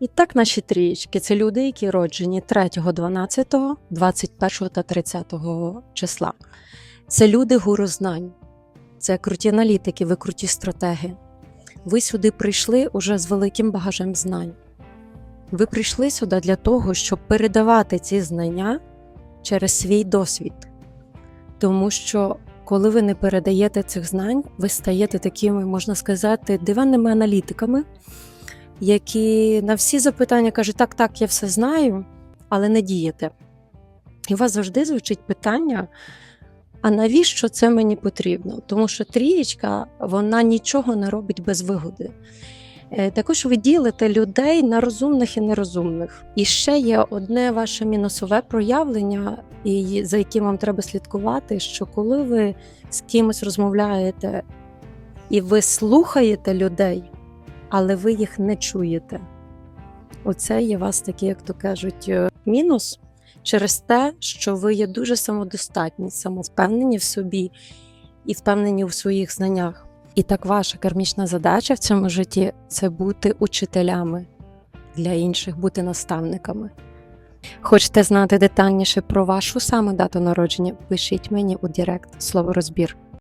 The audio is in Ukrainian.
І так наші трієчки це люди, які роджені 3, 12, 21 та 30 числа. Це люди гуру знань, це круті аналітики, ви круті стратеги. Ви сюди прийшли уже з великим багажем знань. Ви прийшли сюди для того, щоб передавати ці знання через свій досвід. Тому що коли ви не передаєте цих знань, ви стаєте такими, можна сказати, диванними аналітиками, які на всі запитання кажуть, так, так, я все знаю, але не дієте. І у вас завжди звучить питання: а навіщо це мені потрібно? Тому що трієчка вона нічого не робить без вигоди. Е, Також ви ділите людей на розумних і нерозумних. І ще є одне ваше мінусове проявлення, і за яким вам треба слідкувати, що коли ви з кимось розмовляєте і ви слухаєте людей, але ви їх не чуєте. Оце є вас такий, як то кажуть, е, мінус через те, що ви є дуже самодостатні, самовпевнені в собі і впевнені у своїх знаннях. І так ваша кармічна задача в цьому житті це бути учителями для інших, бути наставниками. Хочете знати детальніше про вашу саме дату народження? Пишіть мені у Директ слово розбір.